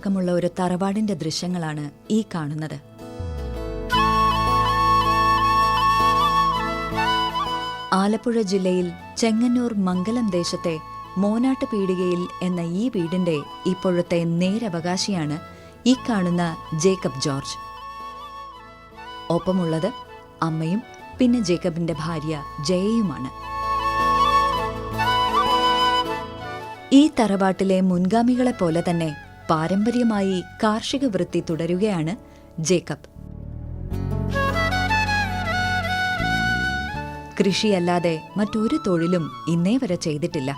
നൂറ്റാണ്ട് പഴക്കമുള്ള ഒരു തറവാടിന്റെ ദൃശ്യങ്ങളാണ് ഈ കാണുന്നത്. ആലപ്പുഴ ജില്ലയിൽ ചെങ്ങന്നൂർ മംഗലം ദേശത്തെ മോനാട്ട് പീടികയിൽ എന്ന ഈ വീടിന്റെ ഇപ്പോഴത്തെ നേരവകാശിയാണ് ഈ കാണുന്ന ജേക്കബ് ജോർജ്. ഒപ്പമുള്ളത് അമ്മയും പിന്നെ ജേക്കബിന്റെ ഭാര്യ ജയയുമാണ്. ഈ തറവാട്ടിലെ മുൻഗാമികളെ പോലെ തന്നെ പാരമ്പര്യമായി കാർഷിക വൃത്തി തുടരുകയാണ് ജേക്കബ്. കൃഷിയല്ലാതെ മറ്റൊരു തൊഴിലും ഇന്നേ വരെ ചെയ്തിട്ടില്ല.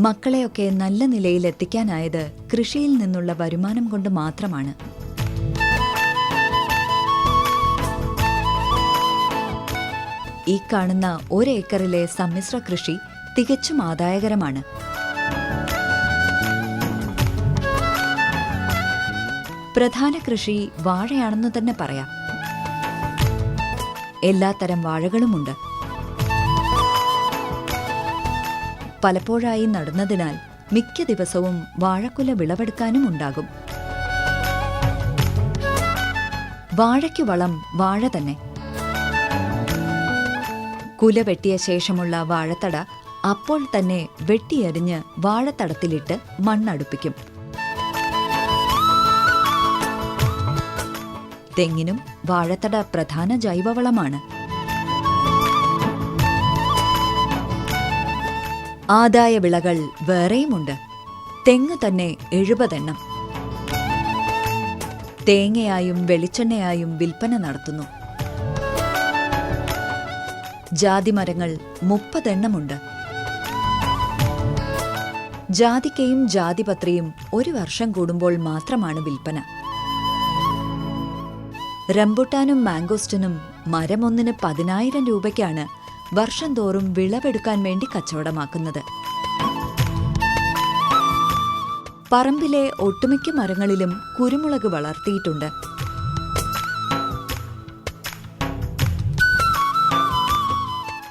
മക്കളെയൊക്കെ നല്ല നിലയിൽ എത്തിക്കാനായത് കൃഷിയിൽ നിന്നുള്ള വരുമാനം കൊണ്ട് മാത്രമാണ്. ഈ കാണുന്ന ഒരേക്കറിലെ സമ്മിശ്ര കൃഷി തികച്ചും ആദായകരമാണ്. പ്രധാന കൃഷി വാഴയാണെന്ന് തന്നെ പറയാം. എല്ലാത്തരം വാഴകളുമുണ്ട്. പലപ്പോഴായി നടുന്നതിനാൽ മിക്ക ദിവസവും വാഴക്കുല വിളവെടുക്കാനും ഉണ്ടാകും. വാഴയ്ക്ക് വളം വാഴ തന്നെ. കുല വെട്ടിയ ശേഷമുള്ള വാഴത്തട അപ്പോൾ തന്നെ വെട്ടിയരിഞ്ഞ് വാഴത്തടത്തിലിട്ട് മണ്ണടുപ്പിക്കും. തെങ്ങിനും വാഴത്തട പ്രധാന ജൈവവളമാണ്. ആദായ വിളകൾ വേറെയുമുണ്ട്. തെങ്ങ് തന്നെ എഴുപതെണ്ണം. തേങ്ങയായും വെളിച്ചെണ്ണയായും വിൽപ്പന നടത്തുന്നു. ജാതിമരങ്ങൾ മുപ്പതെണ്ണമുണ്ട്. ജാതിക്കയും ജാതിപത്രിയും ഒരു വർഷം കൂടുമ്പോൾ മാത്രമാണ് വിൽപ്പന. റംബുട്ടാനും മാംഗോസ്റ്റിനും മരമൊന്നിന് പതിനായിരം രൂപയ്ക്കാണ് വർഷം തോറും വിളവെടുക്കാൻ വേണ്ടി കച്ചവടമാക്കുന്നത്. പറമ്പിലെ ഒട്ടുമിക്ക മരങ്ങളിലും കുരുമുളക് വളർത്തിയിട്ടുണ്ട്.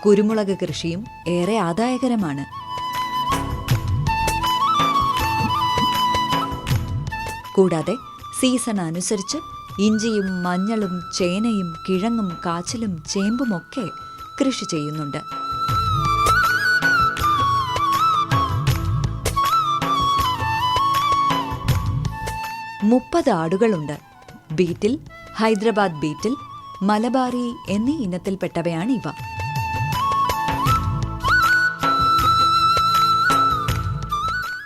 കുരുമുളക് കൃഷിയും ഏറെ ആദായകരമാണ്. കൂടാതെ സീസൺ അനുസരിച്ച് ഇഞ്ചിയും മഞ്ഞളും ചേനയും കിഴങ്ങും കാച്ചിലും ചേമ്പുമൊക്കെ കൃഷി ചെയ്യുന്നുണ്ട്. മുപ്പത് ആടുകളുണ്ട്. ബീറ്റിൽ ഹൈദരാബാദ് ബീറ്റിൽ മലബാറി എന്നീ ഇനത്തിൽപ്പെട്ടവയാണ് ഇവ.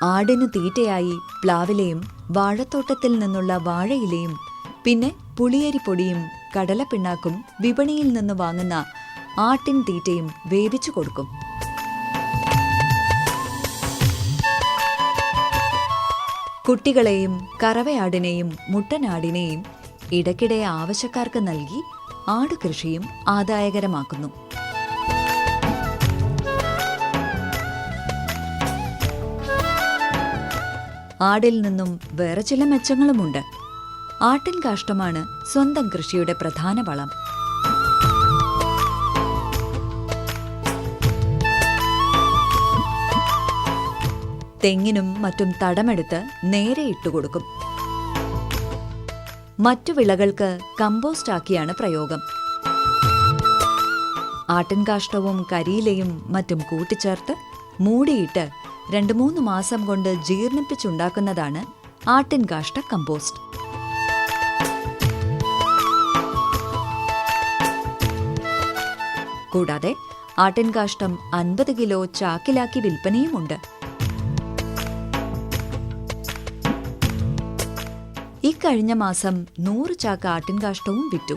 ആടിനു തീറ്റയായി പ്ലാവിലയും വാഴത്തോട്ടത്തിൽ നിന്നുള്ള വാഴയിലയും പിന്നെ പുളിയരിപ്പൊടിയും കടലപ്പിണ്ണാക്കും വിപണിയിൽ നിന്ന് വാങ്ങുന്ന ആട്ടിൻ തീറ്റയും വേവിച്ചു കൊടുക്കും. കുട്ടികളെയും കറവയാടിനെയും മുട്ടനാടിനെയും ഇടയ്ക്കിടെ ആവശ്യക്കാർക്ക് നൽകി ആടുകൃഷിയും ആദായകരമാക്കുന്നു. ആടിൽ നിന്നും വേറെ ചില മെച്ചങ്ങളുമുണ്ട്. ആട്ടിൻ കാഷ്ടമാണ് സ്വന്തം കൃഷിയുടെ പ്രധാന വളം. തെങ്ങിനും മറ്റും തടമെടുത്ത് നേരെ ഇട്ടുകൊടുക്കും മറ്റു വിളകൾക്ക് കമ്പോസ്റ്റ് ആക്കിയാണ് പ്രയോഗം ആട്ടിൻകാഷ്ടവും കരിയിലയും മറ്റും കൂട്ടിച്ചേർത്ത് മൂടിയിട്ട് രണ്ട് മൂന്ന് മാസം കൊണ്ട് ജീർണിപ്പിച്ചുണ്ടാക്കുന്നതാണ് ആട്ടിൻകാഷ്ട കമ്പോസ്റ്റ്. കൂടാതെ ആട്ടിൻകാഷ്ടം അൻപത് കിലോ ചാക്കിലാക്കി വിൽപ്പനയുമുണ്ട്. ഇക്കഴിഞ്ഞ മാസം നൂറ് ചാക്ക് ആട്ടിൻകാഷ്ടവും വിറ്റു.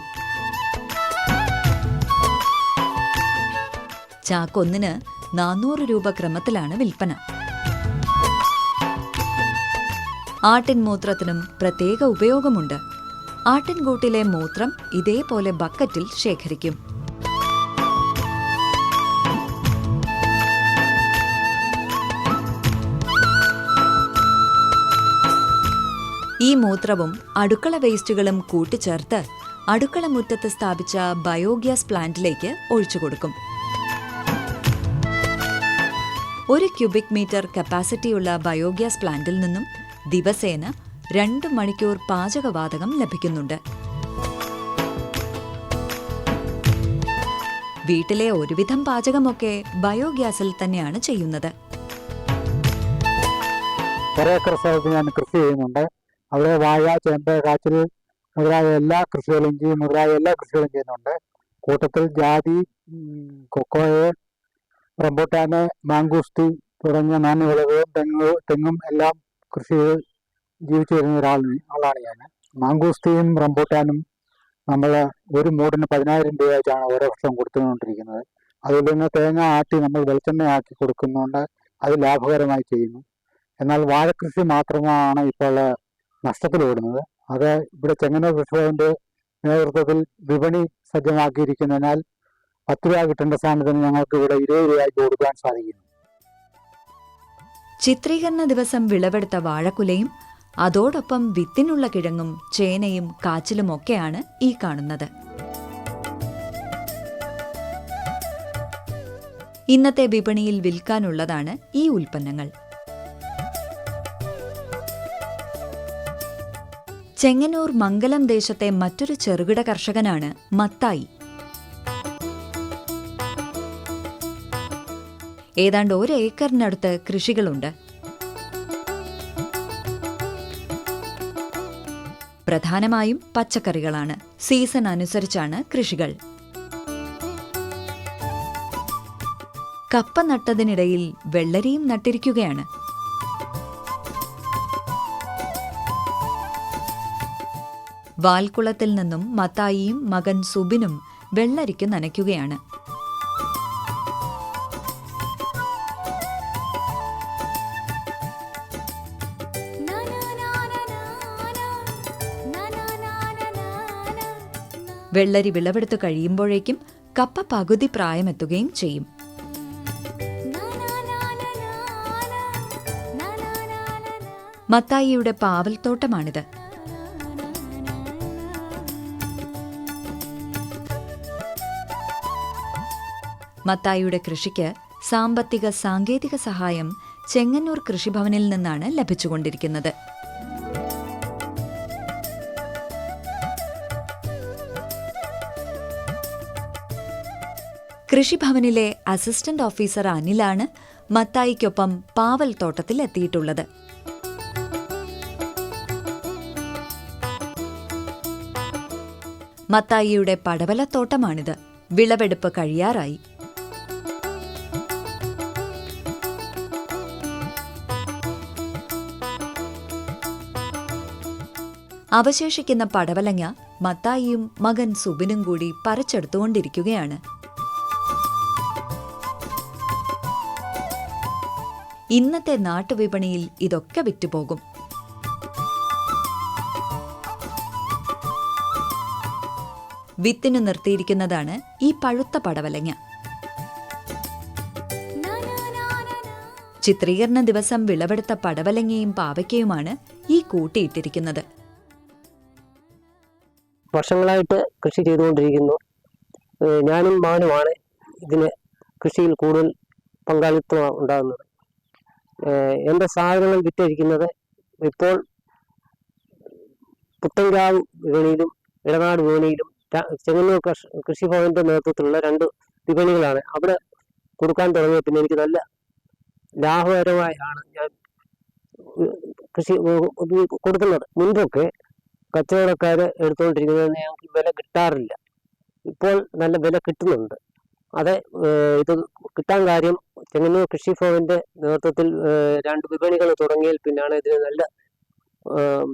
ചാക്കൊന്നിന് നാനൂറ് രൂപ ക്രമത്തിലാണ് വിൽപ്പന. ആട്ടിൻ മൂത്രത്തിനും പ്രത്യേക ഉപയോഗമുണ്ട്. ആട്ടിൻകൂട്ടിലെ മൂത്രം ഇതേപോലെ ബക്കറ്റിൽ ശേഖരിക്കും. ഈ മൂത്രവും അടുക്കള വേസ്റ്റുകളും കൂട്ടിച്ചേർത്ത് അടുക്കള മുറ്റത്ത് സ്ഥാപിച്ച ബയോഗ്യാസ് പ്ലാന്റിലേക്ക് ഒഴിച്ചു കൊടുക്കും. ഒരു ക്യൂബിക് മീറ്റർ കപ്പാസിറ്റിയുള്ള ബയോഗ്യാസ് പ്ലാന്റിൽ നിന്നും ദിവസേന രണ്ട് മണിക്കൂർ പാചകവാതകം ലഭിക്കുന്നുണ്ട്. വീട്ടിലെ ഒരുവിധം പാചകമൊക്കെ ബയോഗ്യാസിൽ തന്നെയാണ് ചെയ്യുന്നത്. കൃഷി അവിടെ വാഴ ചേമ്പ് കാച്ചിൽ മുതലായ എല്ലാ കൃഷികളും ചെയ്യും മുതലായ എല്ലാ കൃഷികളും ചെയ്യുന്നുണ്ട്. കൂട്ടത്തിൽ ജാതി കൊക്കോയ കൊക്കോയെ റംബൂട്ടാന് മാങ്കൂസ്തി തുടങ്ങിയ നാണ്യവിളകളും തെങ്ങ് തെങ്ങും എല്ലാം കൃഷി ജീവിച്ചു വരുന്ന ഒരാളാണ് ആളാണ് ഞാൻ. മാങ്കൂസ്തിയും റംബൂട്ടാനും നമ്മൾ ഒരു മൂടിന് പതിനായിരം രൂപ വെച്ചാണ് ഓരോ വർഷം കൊടുത്തുകൊണ്ടിരിക്കുന്നത്. അതിൽ നിന്ന് തേങ്ങ ആട്ടി നമ്മൾ വെളിച്ചെണ്ണയാക്കി കൊടുക്കുന്നുണ്ട് അത് ലാഭകരമായി ചെയ്യുന്നു. എന്നാൽ വാഴ കൃഷി മാത്രമാണ് ഇപ്പോൾ നഷ്ടത്തിലോടുന്നത് അത് ഇവിടെ ചെങ്ങന്നൂർ കൃഷിഭവന്റെ നേതൃത്വത്തിൽ വിപണി സജ്ജമാക്കിയിരിക്കുന്നതിനാൽ പത്ത് രൂപ കിട്ടേണ്ട സ്ഥാനത്തിന് ഞങ്ങൾക്ക് ഇവിടെ ഇരുപത് രൂപയ്ക്ക് കൊടുക്കാൻ സാധിക്കുന്നു. ചിത്രീകരണ ദിവസം വിളവെടുത്ത വാഴക്കുലയും അതോടൊപ്പം വിത്തിനുള്ള കിഴങ്ങും ചേനയും കാച്ചിലുമൊക്കെയാണ് ഈ കാണുന്നത്. ഇന്നത്തെ വിപണിയിൽ വിൽക്കാനുള്ളതാണ് ഈ ഉൽപ്പന്നങ്ങൾ. ചെങ്ങന്നൂർ മംഗലം ദേശത്തെ മറ്റൊരു ചെറുകിട കർഷകനാണ് മത്തായി. ഏതാണ്ട് ഒരു ഏക്കറിനടുത്ത് കൃഷികളുണ്ട്. പ്രധാനമായും പച്ചക്കറികളാണ്. സീസൺ അനുസരിച്ചാണ് കൃഷികൾ. കപ്പ നട്ടതിനിടയിൽ വെള്ളരിയും നട്ടിരിക്കുകയാണ്. വാൽക്കുളത്തിൽ നിന്നും മത്തായിയും മകൻ സുബിനും വെള്ളരിക്ക് നനയ്ക്കുകയാണ്. വെള്ളരി വിളവെടുത്ത് കഴിയുമ്പോഴേക്കും കപ്പ പകുതി പ്രായമെത്തുകയും ചെയ്യും. മത്തായിയുടെ പാവൽത്തോട്ടമാണിത്. മത്തായിയുടെ കൃഷിക്ക് സാമ്പത്തിക സാങ്കേതിക സഹായം ചെങ്ങന്നൂർ കൃഷിഭവനിൽ നിന്നാണ് ലഭിച്ചുകൊണ്ടിരിക്കുന്നത്. കൃഷിഭവനിലെ അസിസ്റ്റന്റ് ഓഫീസർ അനിലാണ് മത്തായിക്കൊപ്പം പാവൽ തോട്ടത്തിൽ എത്തിയിട്ടുള്ളത് മത്തായിയുടെ പടവലത്തോട്ടമാണിത്. വിളവെടുപ്പ് കഴിയാറായി. അവശേഷിക്കുന്ന പടവലങ്ങ മത്തായിയും മകൻ സുബിനും കൂടി പറിച്ചെടുത്തുകൊണ്ടിരിക്കുകയാണ്. ഇന്നത്തെ നാട്ടുവിപണിയിൽ ഇതൊക്കെ വിറ്റുപോകും. വിത്തിനു നിർത്തിയിരിക്കുന്നതാണ് ഈ പഴുത്ത പടവലങ്ങ. ചിത്രീകരണ ദിവസം വിളവെടുത്ത പടവലങ്ങയും പാവയ്ക്കയുമാണ് ഈ കൂട്ടിയിട്ടിരിക്കുന്നത്. വർഷങ്ങളായിട്ട് കൃഷി ചെയ്തുകൊണ്ടിരിക്കുന്നു. ഞാനും മകനുമാണ് ഇതിന് കൃഷിയിൽ കൂടുതൽ പങ്കാളിത്തം ഉണ്ടാകുന്നത്. എന്റെ സാധനങ്ങൾ വിറ്റഴിക്കുന്നത് ഇപ്പോൾ പുത്തൻകാവ് വിപണിയിലും ഇടനാട് വിപണിയിലും ചെങ്ങന്നൂർ കൃഷി കൃഷിഭവന്റെ നേതൃത്വത്തിലുള്ള രണ്ട് വിപണികളാണ്. അവിടെ കൊടുക്കാൻ തുടങ്ങിയ പിന്നെ എനിക്ക് നല്ല ലാഭകരമായാണ് ഞാൻ കൃഷി കൊടുക്കുന്നത്. മുൻപൊക്കെ കച്ചവടക്കാർ എടുത്തുകൊണ്ടിരിക്കുന്നതിന് ഞങ്ങൾക്ക് വില കിട്ടാറില്ല. ഇപ്പോൾ നല്ല വില കിട്ടുന്നുണ്ട്. അത് ഇത് കിട്ടാൻ കാര്യം ചെങ്ങന്നൂർ കൃഷി ഭവന്റെ നേതൃത്വത്തിൽ രണ്ട് വിപണികൾ തുടങ്ങിയതിൽ പിന്നാണ് ഇതിന് നല്ല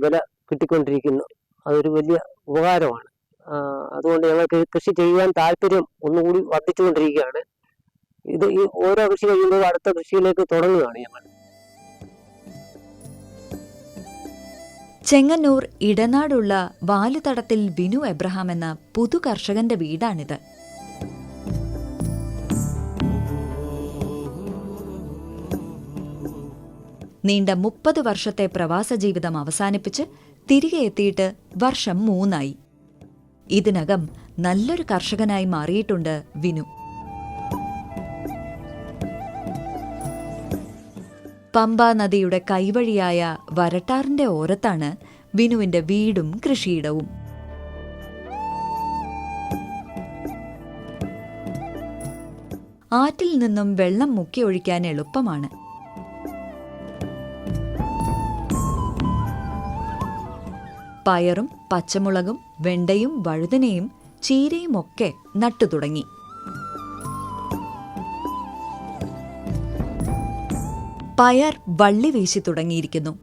വില കിട്ടിക്കൊണ്ടിരിക്കുന്നത് അതൊരു വലിയ ഉപകാരമാണ്. അതുകൊണ്ട് ഞങ്ങൾക്ക് കൃഷി ചെയ്യാൻ താല്പര്യം ഒന്നുകൂടി വർദ്ധിച്ചുകൊണ്ടിരിക്കുകയാണ്. ഇത് ഈ ഓരോ കൃഷി കഴിയുമ്പോൾ അടുത്ത കൃഷിയിലേക്ക് തുടങ്ങുകയാണ് ഞങ്ങൾ. ചെങ്ങന്നൂർ ഇടനാടുള്ള വാലുതടത്തിൽ വിനു എബ്രഹാം എന്ന പുതു കർഷകന്റെ വീടാണിത്. നീണ്ട മുപ്പത് വർഷത്തെ പ്രവാസ ജീവിതം അവസാനിപ്പിച്ച് തിരികെ എത്തിയിട്ട് വർഷം മൂന്നായി. ഇതിനകം നല്ലൊരു കർഷകനായി മാറിയിട്ടുണ്ട് വിനു. പമ്പാ നദിയുടെ കൈവഴിയായ വരട്ടാറിന്റെ ഓരത്താണ് വിനുവിന്റെ വീടും കൃഷിയിടവും. ആറ്റിൽ നിന്നും വെള്ളം മുക്കി ഒഴിക്കാൻ എളുപ്പമാണ്. പയറും പച്ചമുളകും വെണ്ടയും വഴുതനയും ചീരയും ഒക്കെ നട്ടു തുടങ്ങി. പയർ വള്ളി വീശി തുടങ്ങിയിരിക്കുന്നു.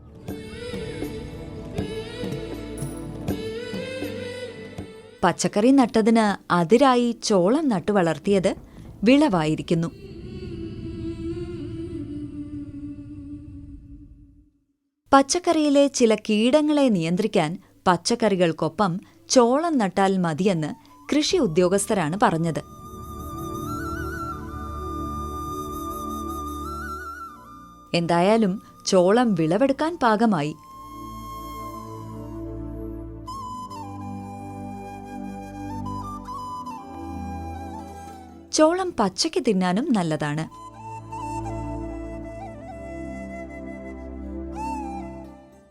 പച്ചക്കറി നട്ടതിന് അതിരായി ചോളം നട്ടു വളർത്തിയത് വിളവായിരിക്കുന്നു. പച്ചക്കറിയിലെ ചില കീടങ്ങളെ നിയന്ത്രിക്കാൻ പച്ചക്കറികൾക്കൊപ്പം ചോളം നട്ടാൽ മതിയെന്ന് കൃഷി ഉദ്യോഗസ്ഥരാണ് പറഞ്ഞത്. എന്തായാലും ചോളം വിളവെടുക്കാൻ പാകമായി. ചോളം പച്ചയ്ക്ക് തിന്നാനും നല്ലതാണ്.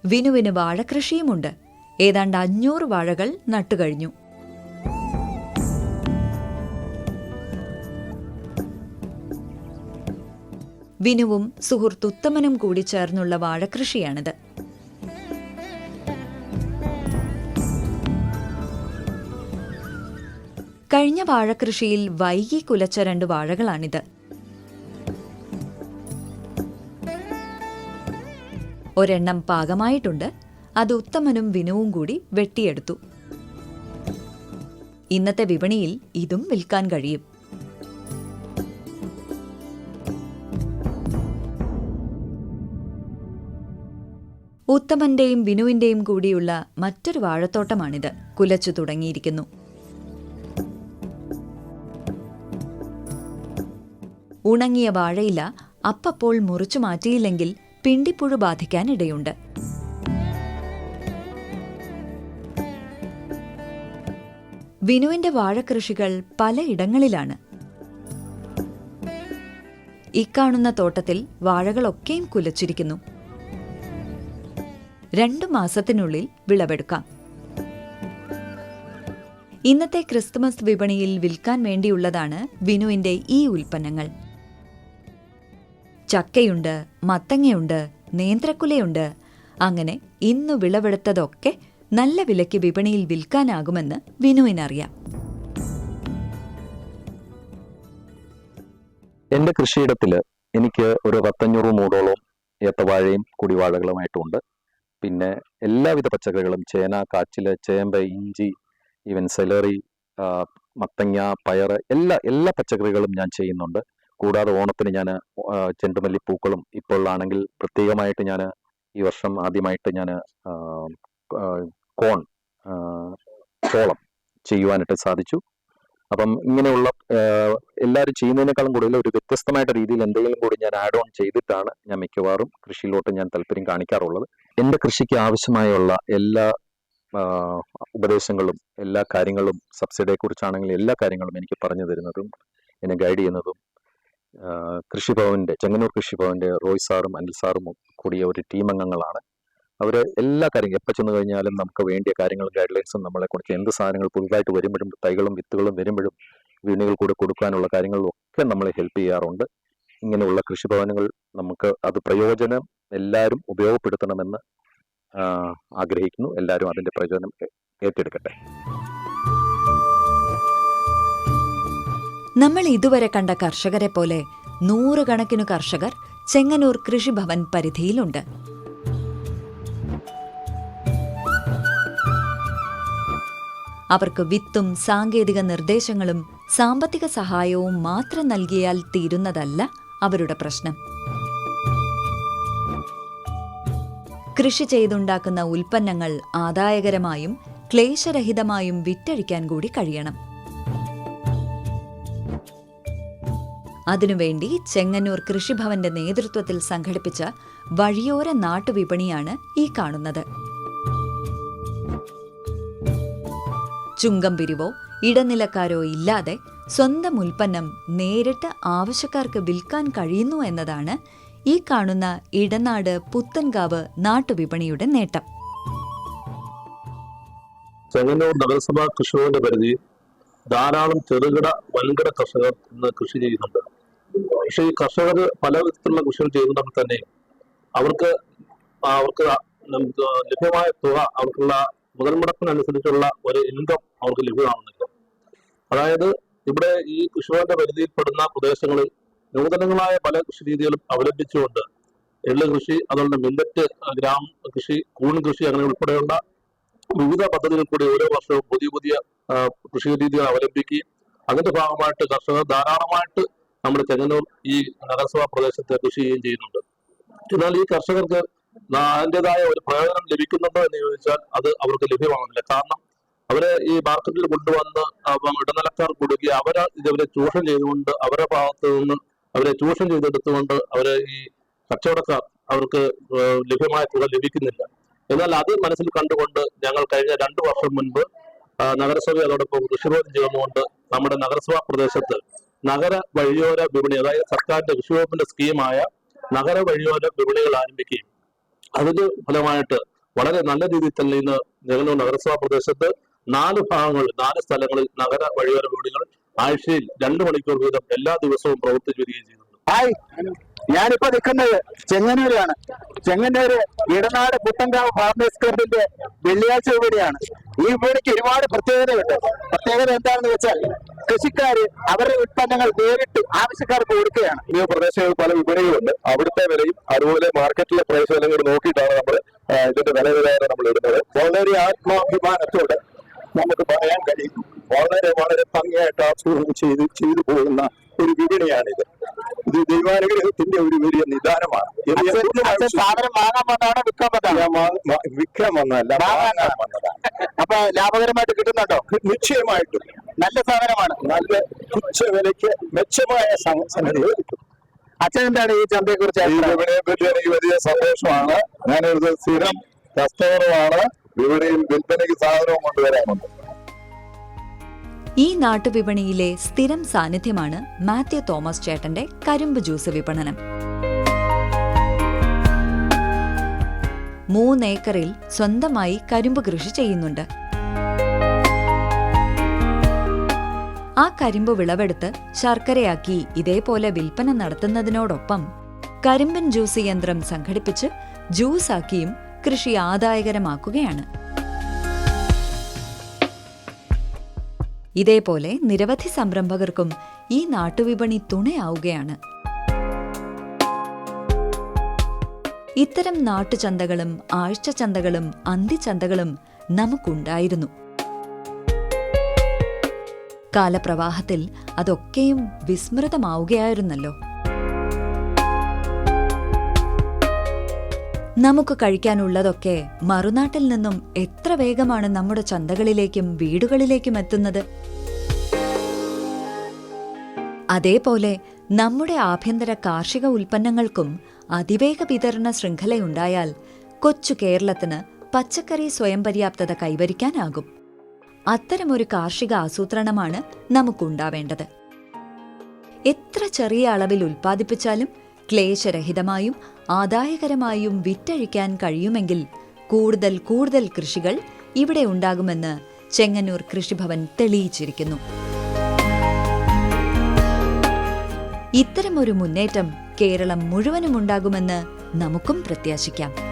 വിനുവിന് വാഴകൃഷിയുമുണ്ട്. ഏതാണ്ട് അഞ്ഞൂറ് വാഴകൾ നട്ടുകഴിഞ്ഞു വിനുവും സുഹൃത്തുത്തമനും കൂടി ചേർന്നുള്ള വാഴകൃഷിയാണിത് കഴിഞ്ഞ വാഴകൃഷിയിൽ വൈകി കുലച്ച രണ്ട് വാഴകളാണിത്. ഒരെണ്ണം പാകമായിട്ടുണ്ട് അത് ഉത്തമനും വിനുവും കൂടി വെട്ടിയെടുത്തു. ഇന്നത്തെ വിപണിയിൽ ഇതും വിൽക്കാൻ കഴിയും. ഉത്തമന്റെയും വിനുവിന്റെയും കൂടിയുള്ള മറ്റൊരു വാഴത്തോട്ടമാണിത്. കുലച്ചു തുടങ്ങിയിരിക്കുന്നു. ഉണങ്ങിയ വാഴയില അപ്പപ്പോൾ മുറിച്ചു മാറ്റിയില്ലെങ്കിൽ പിണ്ടിപ്പുഴു ബാധിക്കാൻ ഇടയുണ്ട് വിനുവിന്റെ വാഴകൃഷികൾ പലയിടങ്ങളിലാണ് ഇക്കാണുന്ന തോട്ടത്തിൽ വാഴകളൊക്കെയും കുലച്ചിരിക്കുന്നു. രണ്ടു മാസത്തിനുള്ളിൽ വിളവെടുക്കാം. ഇന്നത്തെ ക്രിസ്തുമസ് വിപണിയിൽ വിൽക്കാൻ വേണ്ടിയുള്ളതാണ് വിനുവിന്റെ ഈ ഉൽപ്പന്നങ്ങൾ. ചക്കയുണ്ട് മത്തങ്ങയുണ്ട് നേന്ത്രക്കുലയുണ്ട്. അങ്ങനെ ഇന്നു വിളവെടുത്തതൊക്കെ നല്ല വിലയ്ക്ക് വിപണിയിൽ വിൽക്കാനാകുമെന്ന് വിനുവിനറിയാം. എന്റെ കൃഷിയിടത്തിൽ എനിക്ക് ഒരു പത്തഞ്ഞൂറ് മൂടോളം ഏത്തവാഴയും കുടിവാഴകളുമായിട്ടുണ്ട്. പിന്നെ എല്ലാവിധ പച്ചക്കറികളും ചേന കാച്ചിൽ ചേമ്പ് ഇഞ്ചി ഈവൻ സെലറി മത്തങ്ങ പയർ എല്ലാ എല്ലാ പച്ചക്കറികളും ഞാൻ ചെയ്യുന്നുണ്ട്. കൂടാതെ ഓണത്തിന് ഞാൻ ചെണ്ടുമല്ലി പൂക്കളും ഇപ്പോൾ ആണെങ്കിൽ പ്രത്യേകമായിട്ട് ഞാൻ ഈ വർഷം ആദ്യമായിട്ട് ഞാൻ കോൺ ചോളം ചെയ്യുവാനായിട്ട് സാധിച്ചു. അപ്പം ഇങ്ങനെയുള്ള എല്ലാവരും ചെയ്യുന്നതിനേക്കാളും കൂടുതൽ ഒരു വ്യത്യസ്തമായിട്ട് രീതിയിൽ എന്തെങ്കിലും കൂടി ഞാൻ ആഡ് ഓൺ ചെയ്തിട്ടാണ് ഞാൻ മിക്കവാറും കൃഷിയിലോട്ട് ഞാൻ താല്പര്യം കാണിക്കാറുള്ളത്. എന്റെ കൃഷിക്ക് ആവശ്യമായുള്ള എല്ലാ ഉപദേശങ്ങളും എല്ലാ കാര്യങ്ങളും സബ്സിഡിയെ കുറിച്ചാണെങ്കിലും എല്ലാ കാര്യങ്ങളും എനിക്ക് പറഞ്ഞു തരുന്നതും എന്നെ ഗൈഡ് ചെയ്യുന്നതും കൃഷിഭവന്റെ ചെങ്ങന്നൂർ കൃഷിഭവന്റെ റോയ് സാറും അനിൽ സാറും കൂടിയ ഒരു ടീം അംഗങ്ങളാണ്. അവർ എല്ലാ കാര്യങ്ങളും എപ്പോൾ ചെന്ന് കഴിഞ്ഞാലും നമുക്ക് വേണ്ടിയ കാര്യങ്ങളും ഗൈഡ് ലൈൻസും നമ്മളെ കുറിച്ച് എന്ത് സാധനങ്ങൾ പുതുതായിട്ട് വരുമ്പോഴും തൈകളും വിത്തുകളും വരുമ്പോഴും വീണികൾ കൂടെ കൊടുക്കാനുള്ള കാര്യങ്ങളും ഒക്കെ നമ്മളെ ഹെൽപ്പ് ചെയ്യാറുണ്ട്. ഇങ്ങനെയുള്ള കൃഷിഭവനങ്ങൾ നമുക്ക് അത് പ്രയോജനം എല്ലാവരും ഉപയോഗപ്പെടുത്തണമെന്ന് ആഗ്രഹിക്കുന്നു. എല്ലാവരും അതിന്റെ പ്രയോജനം ഏറ്റെടുക്കട്ടെ. നമ്മൾ ഇതുവരെ കണ്ട കർഷകരെ പോലെ നൂറുകണക്കിനു കർഷകർ ചെങ്ങന്നൂർ കൃഷിഭവൻ പരിധിയിലുണ്ട്. അവർക്ക് വിത്തും സാങ്കേതിക നിർദ്ദേശങ്ങളും സാമ്പത്തിക സഹായവും മാത്രം നൽകിയാൽ തീരുന്നതല്ല അവരുടെ പ്രശ്നം. കൃഷി ചെയ്തുണ്ടാക്കുന്ന ഉൽപ്പന്നങ്ങൾ ആദായകരമായും ക്ലേശരഹിതമായും വിറ്റഴിക്കാൻ കൂടി കഴിയണം. അതിനുവേണ്ടി ചെങ്ങന്നൂർ കൃഷിഭവന്റെ നേതൃത്വത്തിൽ സംഘടിപ്പിച്ച വഴിയോര നാട്ടുവിപണിയാണ് ഈ കാണുന്നത്. ചുങ്കം പിരിവോ ഇടനിലക്കാരോ ഇല്ലാതെ സ്വന്തം ഉൽപ്പന്നം നേരിട്ട് ആവശ്യക്കാർക്ക് വിൽക്കാൻ കഴിയുന്നു എന്നതാണ് ഈ കാണുന്ന ഇടനാട് പുത്തൻകാവ് നാട്ടുവിപണിയുടെ നേട്ടം. ചെങ്ങന്നൂർ നഗരസഭാ കൃഷിഭവന്റെ പരിധി ധാരാളം ചെറുകിട വൻകിട കർഷകർ ഇന്ന് കൃഷി ചെയ്യുന്നുണ്ട്. പക്ഷേ ഈ കർഷകർ പല വിധത്തിലുള്ള കൃഷികൾ ചെയ്യുന്നുണ്ടെങ്കിൽ തന്നെ അവർക്ക് അവർക്ക് ലഭ്യമായ തുക അവർക്കുള്ള മുതൽ മുടക്കിനനുസരിച്ചുള്ള ഒരു ഇൻകം അവർക്ക് ലഭ്യമാകുന്നില്ല അതായത് ഇവിടെ ഈ കൃഷിഭവന്റെ പരിധിയിൽപ്പെടുന്ന പ്രദേശങ്ങളിൽ നൂതനങ്ങളായ പല കൃഷി രീതികളും അവലംബിച്ചുകൊണ്ട് എള്ള് കൃഷി അതുപോലെ മില്ലറ്റ് ഗ്രാം കൃഷി കൂൺ കൃഷി അങ്ങനെ ഉൾപ്പെടെയുള്ള വിവിധ പദ്ധതികൾ കൂടി ഓരോ വർഷവും പുതിയ പുതിയ കൃഷി രീതികൾ അവലംബിക്കുകയും അതിന്റെ ഭാഗമായിട്ട് കർഷകർ ധാരാളമായിട്ട് നമ്മുടെ ചെങ്ങന്നൂർ ഈ നഗരസഭാ പ്രദേശത്ത് കൃഷി ചെയ്യുകയും ചെയ്യുന്നുണ്ട്. എന്നാൽ ഈ കർഷകർക്ക് അതിന്റേതായ ഒരു പ്രയോജനം ലഭിക്കുന്നുണ്ടോ എന്ന് ചോദിച്ചാൽ അത് അവർക്ക് ലഭ്യമാകുന്നില്ല കാരണം അവരെ ഈ മാർക്കറ്റിൽ കൊണ്ടുവന്ന് ഇടനിലക്കാർ കൊടുക്കുക അവരെ ഇതവരെ ചൂഷണം ചെയ്തുകൊണ്ട് അവരെ ഭാഗത്തു നിന്ന് അവരെ ചൂഷണം ചെയ്തെടുത്തുകൊണ്ട് അവരെ ഈ കച്ചവടക്കാർ അവർക്ക് ലഭ്യമായ തുക ലഭിക്കുന്നില്ല. എന്നാൽ അത് മനസ്സിൽ കണ്ടുകൊണ്ട് ഞങ്ങൾ കഴിഞ്ഞ രണ്ടു വർഷം മുൻപ് നഗരസഭ അതോടൊപ്പം കൃഷിഭവൻ ചേർന്നുകൊണ്ട് നമ്മുടെ നഗരസഭാ പ്രദേശത്ത് നഗര വഴിയോര വിപണി അതായത് സർക്കാരിന്റെ കൃഷി വകുപ്പിന്റെ സ്കീമായ നഗര വഴിയോര വിപണികൾ ആരംഭിക്കുകയും അതിന്റെ ഫലമായിട്ട് വളരെ നല്ല രീതിയിൽ തന്നെ ഇന്ന് ജഗന്നൂർ നഗരസഭാ പ്രദേശത്ത് നാല് ഭാഗങ്ങൾ നാല് സ്ഥലങ്ങളിൽ നഗര വഴിയോര വിപണികൾ ആഴ്ചയിൽ രണ്ട് മണിക്കൂർ വീതം എല്ലാ ദിവസവും പ്രവർത്തിച്ചു വരികയും ചെയ്യുന്നുണ്ട്. ഹായ്. ഞാനിപ്പോ നിൽക്കുന്നത് ചെങ്ങന്നൂരാണ്. ചെങ്ങന്നൂര് ഇടനാട് പുത്തൻകാവ് ഫാർമേഴ്സ് ക്ലബിന്റെ വെള്ളിയാഴ്ച വിപണിയാണ് ഈ വിപണിക്ക് ഒരുപാട് പ്രത്യേകതയുണ്ട്. പ്രത്യേകത എന്താണെന്ന് വെച്ചാൽ കൃഷിക്കാര് അവരുടെ ഉൽപ്പന്നങ്ങൾ നേരിട്ട് ആവശ്യക്കാർക്ക് കൊടുക്കുകയാണ്. ഈ പ്രദേശങ്ങളിൽ പല വിപണികളുണ്ട്. അവിടുത്തെ വിലയും അതുപോലെ മാർക്കറ്റിലെ പ്രൈസ് കൂടി നോക്കിയിട്ടാണ് നമ്മൾ ഇതിന്റെ വില വിലയാണ് നമ്മൾ ഇടുന്നത്. വളരെ ആത്മാഭിമാനത്തോടെ നമുക്ക് പറയാൻ കഴിയും. വളരെ വളരെ ഭംഗിയായിട്ട് ആസൂത്രണം ചെയ്ത് ചെയ്തു പോകുന്ന ഒരു വിപണിയാണിത്. ഇത് ദൈവാനുഗ്രഹത്തിന്റെ ഒരു വലിയ നിദാനമാണ്. വിൽക്കാൻ വന്നതല്ല വാങ്ങാൻ വാങ്ങാൻ വന്നതാണ്. അപ്പൊ ലാഭകരമായിട്ട് കിട്ടുന്നുണ്ടോ? നിശ്ചയമായിട്ടും. നല്ല സാധനമാണ്. നല്ല തുച്ഛ വിലയ്ക്ക് മെച്ചമായ സം- സംഗതികൾ കിട്ടും. അച്ഛൻ എന്താണ് ഈ ചന്തയെ കുറിച്ച് വിപണിയെ പറ്റി എനിക്ക് വലിയ സന്തോഷമാണ്. ഞാനൊരു സ്ഥിരം കസ്റ്റമറുമാണ് വിപണിയിൽ വിൽപ്പനയ്ക്ക് സാധനവും കൊണ്ടുവരാറുണ്ട്. ഈ നാട്ടുവിപണിയിലെ സ്ഥിരം സാന്നിധ്യമാണ് മാത്യു തോമസ് ചേട്ടന്റെ കരിമ്പ് ജ്യൂസ് വിപണനം. മൂന്നേക്കറിൽ സ്വന്തമായി കരിമ്പ് കൃഷി ചെയ്യുന്നുണ്ട്. ആ കരിമ്പ് വിളവെടുത്ത് ശർക്കരയാക്കി ഇതേപോലെ വിൽപ്പന നടത്തുന്നതിനോടൊപ്പം കരിമ്പൻ ജ്യൂസ് യന്ത്രം സംഘടിപ്പിച്ച് ജ്യൂസാക്കിയും കൃഷി ആദായകരമാക്കുകയാണ്. ഇതേപോലെ നിരവധി സംരംഭകർക്കും ഈ നാട്ടുവിപണി തുണയാവുകയാണ്. ഇത്തരം നാട്ടുചന്തകളും ആഴ്ചച്ചന്തകളും അന്തിച്ചന്തകളും നമുക്കുണ്ടായിരുന്നു. കാലപ്രവാഹത്തിൽ അതൊക്കെയും വിസ്മൃതമാവുകയായിരുന്നല്ലോ. നമുക്ക് കഴിക്കാനുള്ളതൊക്കെ മറുനാട്ടിൽ നിന്നും എത്ര വേഗമാണ് നമ്മുടെ ചന്തകളിലേക്കും വീടുകളിലേക്കും എത്തുന്നത്? അതേപോലെ നമ്മുടെ ആഭ്യന്തര കാർഷിക ഉൽപ്പന്നങ്ങൾക്കും അതിവേഗ വിതരണ ശൃംഖലയുണ്ടായാൽ കൊച്ചു കേരളത്തിന് പച്ചക്കറി സ്വയം പര്യാപ്തത കൈവരിക്കാനാകും. അത്തരമൊരു കാർഷിക ആസൂത്രണമാണ് നമുക്കുണ്ടാവേണ്ടത്. എത്ര ചെറിയ അളവിൽ ഉൽപ്പാദിപ്പിച്ചാലും ക്ലേശരഹിതമായും ആദായകരമായും വിറ്റഴിക്കാൻ കഴിയുമെങ്കിൽ കൂടുതൽ കൂടുതൽ കൃഷികൾ ഇവിടെ ഉണ്ടാകുമെന്ന് ചെങ്ങന്നൂർ കൃഷിഭവൻ തെളിയിച്ചിരിക്കുന്നു. ഇത്തരമൊരു മുന്നേറ്റം കേരളം മുഴുവനും ഉണ്ടാകുമെന്ന് നമുക്കും പ്രത്യാശിക്കാം.